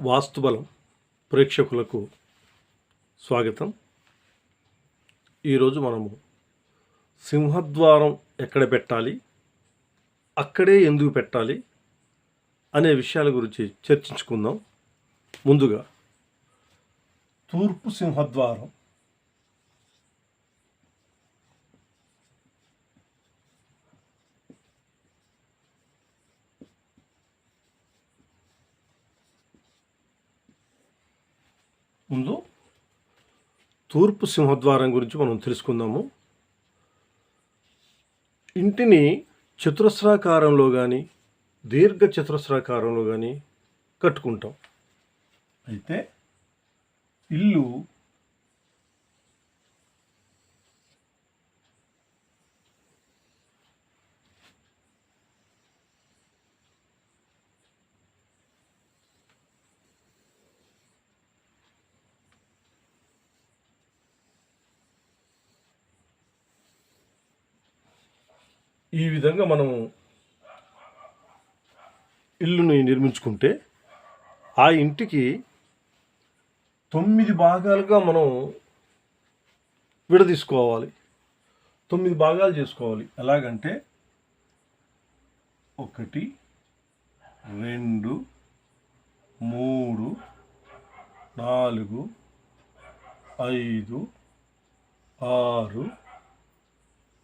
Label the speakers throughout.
Speaker 1: వాస్తుబలం ప్రేక్షకులకు స్వాగతం. ఈరోజు మనము సింహద్వారం ఎక్కడ పెట్టాలి అక్కడే ఎందుకు పెట్టాలి అనే విషయాల గురించి చర్చించుకుందాం. ముందుగా తూర్పు సింహద్వారం ముందు తూర్పు సింహద్వారం గురించి మనం తెలుసుకుందాము. ఇంటిని చతురస్రాకారంలో కానీ దీర్ఘ చతురస్రాకారంలో కానీ కట్టుకుంటాం. అయితే ఇల్లు ఈ విధంగా మనము ఇల్లుని నిర్మించుకుంటే ఆ ఇంటికి తొమ్మిది భాగాలుగా మనం విడదీసుకోవాలి. తొమ్మిది భాగాలు చేసుకోవాలి. ఎలాగంటే ఒకటి రెండు మూడు నాలుగు ఐదు ఆరు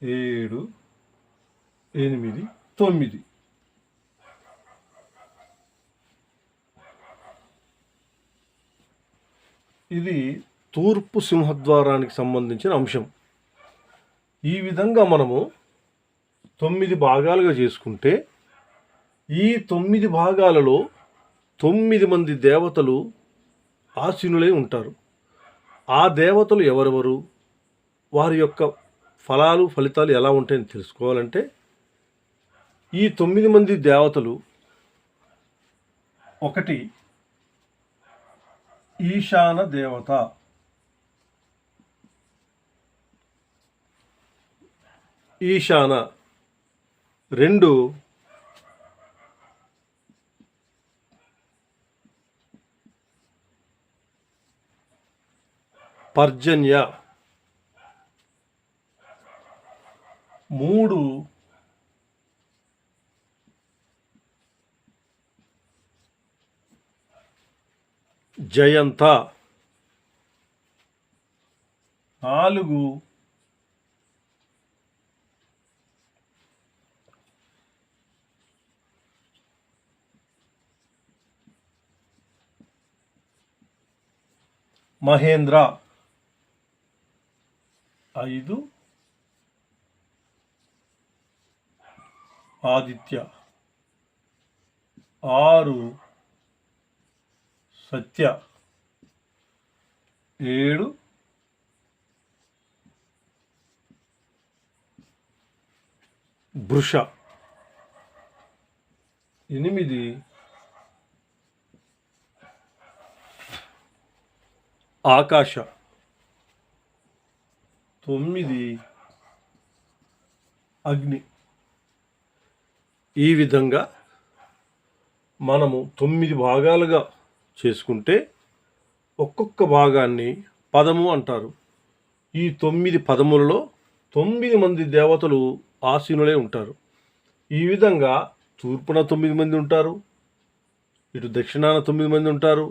Speaker 1: ఏడు ఎనిమిది తొమ్మిది. ఇది తూర్పు సింహద్వారానికి సంబంధించిన అంశం. ఈ విధంగా మనము తొమ్మిది భాగాలుగా చేసుకుంటే ఈ తొమ్మిది భాగాలలో తొమ్మిది మంది దేవతలు ఆసీనులై ఉంటారు. ఆ దేవతలు ఎవరెవరు? వారి యొక్క ఫలాలు ఫలితాలు ఎలా ఉంటాయని తెలుసుకోవాలంటే ఈ తొమ్మిది మంది దేవతలు ఒకటి ఈశాన దేవత. ఈశాన. రెండు పర్జన్య. మూడు జయంత. నాలుగు. మహేంద్ర. ఐదు. ఆదిత్య. ఆరు. సత్య. ఏడు. భృష. ఎనిమిది. ఆకాశ. తొమ్మిది. అగ్ని. ఈ విధంగా మనము తొమ్మిది భాగాలుగా చేసుకుంటే ఒక్కొక్క భాగాన్ని పదము అంటారు. ఈ తొమ్మిది పదములలో తొమ్మిది మంది దేవతలు ఆసీనులే ఉంటారు. ఈ విధంగా తూర్పున తొమ్మిది మంది ఉంటారు. ఇటు దక్షిణాన తొమ్మిది మంది ఉంటారు.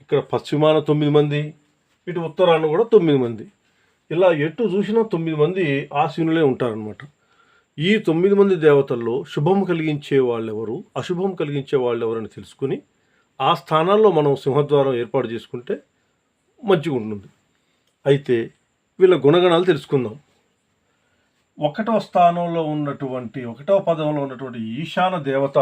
Speaker 1: ఇక్కడ పశ్చిమాన తొమ్మిది మంది ఇటు ఉత్తరాన కూడా తొమ్మిది మంది. ఇలా ఎటు చూసినా తొమ్మిది మంది ఆసీనులే ఉంటారనమాట ఈ తొమ్మిది మంది దేవతల్లో శుభం కలిగించే వాళ్ళెవరు అశుభం కలిగించే వాళ్ళెవరని తెలుసుకుని ఆ స్థానాల్లో మనం సింహద్వారం ఏర్పాటు చేసుకుంటే మంచిగా ఉంటుంది. అయితే వీళ్ళ గుణగణాలు తెలుసుకుందాం. ఒకటవ స్థానంలో ఉన్నటువంటి ఒకటవ పదంలో ఉన్నటువంటి ఈశాన దేవత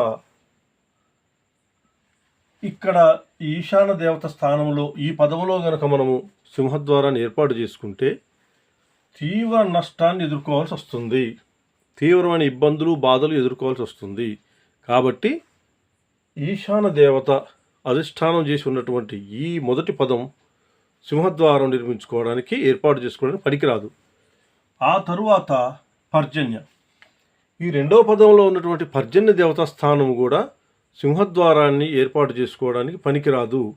Speaker 1: ఇక్కడ ఈశాన దేవత స్థానంలో ఈ పదములో గనక మనము సింహద్వారాన్ని ఏర్పాటు చేసుకుంటే తీవ్ర నష్టాన్ని ఎదుర్కోవాల్సి వస్తుంది. తీవ్రమైన ఇబ్బందులు బాధలు ఎదుర్కోవాల్సి వస్తుంది. కాబట్టి ఈశాన దేవత అధిష్టానం చేసి ఉన్నటువంటి ఈ మొదటి పదం సింహద్వారం నిర్మించుకోవడానికి ఏర్పాటు చేసుకోవడానికి పనికిరాదు. ఆ తరువాత పర్జన్య. ఈ రెండవ పదంలో ఉన్నటువంటి పర్జన్య దేవతా స్థానం కూడా సింహద్వారాన్ని ఏర్పాటు చేసుకోవడానికి పనికిరాదు.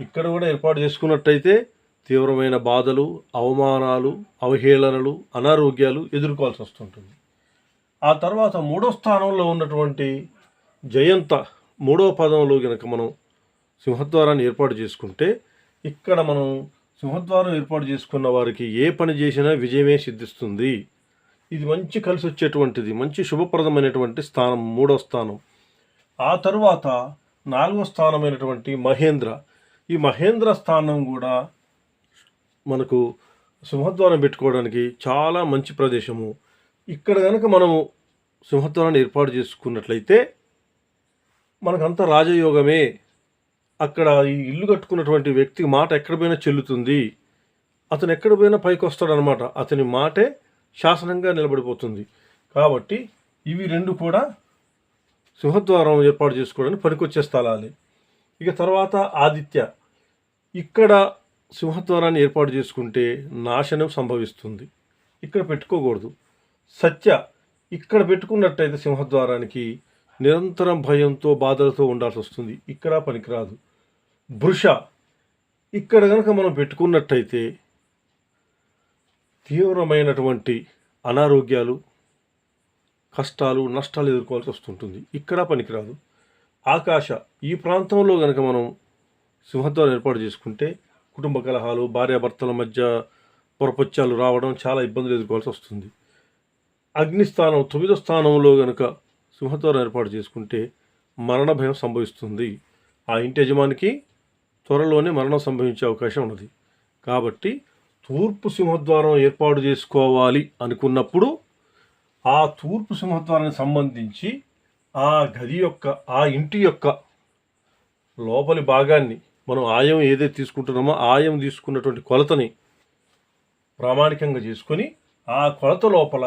Speaker 1: ఇక్కడ కూడా ఏర్పాటు చేసుకున్నట్టయితే తీవ్రమైన బాధలు అవమానాలు అవహేళనలు అనారోగ్యాలు ఎదుర్కోవాల్సి వస్తుంటుంది. ఆ తర్వాత మూడో స్థానంలో ఉన్నటువంటి జయంత మూడో పదంలో గనక మనం సింహద్వారాన్ని ఏర్పాటు చేసుకుంటే ఇక్కడ మనం సింహద్వారం ఏర్పాటు చేసుకున్న వారికి ఏ పని చేసినా విజయమే సిద్ధిస్తుంది. ఇది మంచి కలిసి వచ్చేటువంటిది మంచి శుభప్రదమైనటువంటి స్థానం మూడో స్థానం. ఆ తరువాత నాలుగో స్థానమైనటువంటి మహేంద్ర. ఈ మహేంద్ర స్థానం కూడా మనకు సింహద్వారం పెట్టుకోవడానికి చాలా మంచి ప్రదేశము. ఇక్కడ కనుక మనము సింహద్వారాన్ని ఏర్పాటు చేసుకున్నట్లయితే మనకంతా రాజయోగమే అక్కడ ఈ ఇల్లు కట్టుకున్నటువంటి వ్యక్తి మాట ఎక్కడ పోయినా చెల్లుతుంది. అతను ఎక్కడ పోయినా పైకి వస్తాడనమాట అతని మాటే శాసనంగా నిలబడిపోతుంది. కాబట్టి ఇవి రెండు కూడా సింహద్వారం ఏర్పాటు చేసుకోవడానికి పనికొచ్చే స్థలాలే. ఇక తర్వాత ఆదిత్య. ఇక్కడ సింహద్వారాన్ని ఏర్పాటు చేసుకుంటే నాశనం సంభవిస్తుంది. ఇక్కడ పెట్టుకోకూడదు. సత్య ఇక్కడ పెట్టుకున్నట్టయితే సింహద్వారానికి నిరంతరం భయంతో బాధలతో ఉండాల్సి వస్తుంది. ఇక్కడ పనికిరాదు. వృష ఇక్కడ కనుక మనం పెట్టుకున్నట్టయితే తీవ్రమైనటువంటి అనారోగ్యాలు కష్టాలు నష్టాలు ఎదుర్కోవాల్సి వస్తుంటుంది. ఇక్కడ పనికిరాదు. ఆకాశ ఈ ప్రాంతంలో కనుక మనం సింహద్వారం ఏర్పాటు చేసుకుంటే కుటుంబ కలహాలు భార్యాభర్తల మధ్య పొరపత్యాలు రావడం చాలా ఇబ్బందులు ఎదుర్కోవాల్సి వస్తుంది. అగ్నిస్థానం తొమ్మిదో స్థానంలో కనుక సింహద్వారం ఏర్పాటు చేసుకుంటే మరణ భయం సంభవిస్తుంది. ఆ ఇంటి యజమానికి త్వరలోనే మరణం సంభవించే అవకాశం ఉన్నది. కాబట్టి తూర్పు సింహద్వారం ఏర్పాటు చేసుకోవాలి అనుకున్నప్పుడు ఆ తూర్పు సింహద్వారానికి సంబంధించి ఆ గది యొక్క ఆ ఇంటి యొక్క లోపలి భాగాన్ని మనం ఆయం ఏదైతే తీసుకుంటున్నామో ఆయం తీసుకున్నటువంటి కొలతని ప్రామాణికంగా చేసుకొని ఆ కొలత లోపల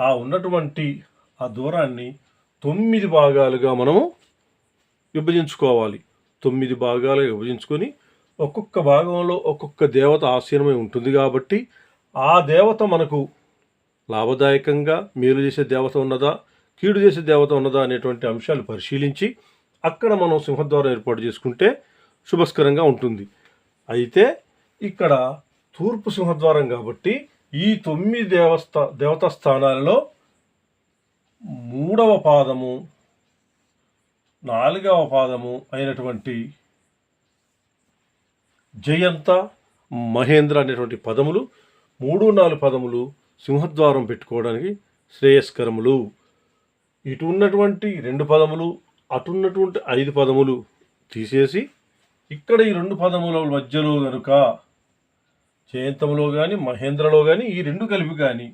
Speaker 1: ఆ ఉన్నటువంటి ఆ దూరాన్ని తొమ్మిది భాగాలుగా మనము విభజించుకోవాలి. తొమ్మిది భాగాలుగా విభజించుకొని ఒక్కొక్క భాగంలో ఒక్కొక్క దేవత ఆశీనమై ఉంటుంది కాబట్టి ఆ దేవత మనకు లాభదాయకంగా మేలు చేసే దేవత ఉన్నదా కీడు చేసే దేవత ఉన్నదా అనేటువంటి అంశాలు పరిశీలించి అక్కడ మనం సింహద్వారం ఏర్పాటు చేసుకుంటే శుభస్కరంగా ఉంటుంది. అయితే ఇక్కడ తూర్పు సింహద్వారం కాబట్టి ఈ తొమ్మిది దేవస్థ దేవతా స్థానాలలో మూడవ పాదము నాలుగవ పాదము అయినటువంటి జయంత మహేంద్ర అనేటువంటి పదములు మూడు నాలుగు పదములు సింహద్వారం పెట్టుకోవడానికి శ్రేయస్కరములు. ఇటు ఉన్నటువంటి రెండు పదములు అటున్నటువంటి ఐదు పదములు తీసేసి ఇక్కడ ఈ రెండు పదముల మధ్యలో కనుక జయంతంలో కానీ మహేంద్రలో కానీ ఈ రెండు కలిపి కానీ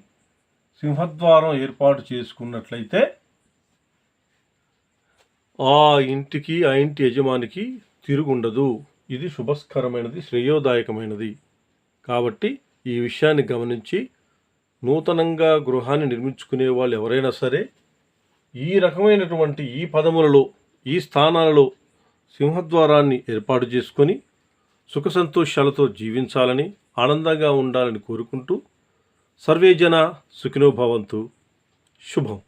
Speaker 1: సింహద్వారం ఏర్పాటు చేసుకున్నట్లయితే ఆ ఇంటికి ఆ ఇంటి యజమానికి తిరుగుండదు. ఇది శుభస్కరమైనది శ్రేయోదాయకమైనది. కాబట్టి ఈ విషయాన్ని గమనించి నూతనంగా గృహాన్ని నిర్మించుకునే వాళ్ళు ఎవరైనా సరే ఈ రకమైనటువంటి ఈ పదములలో ఈ స్థానాలలో సింహద్వారాన్ని ఏర్పాటు చేసుకొని సుఖ సంతోషాలతో జీవించాలని ఆనందంగా ఉండాలని కోరుకుంటూ సర్వేజన సుఖినోభవంతు శుభం.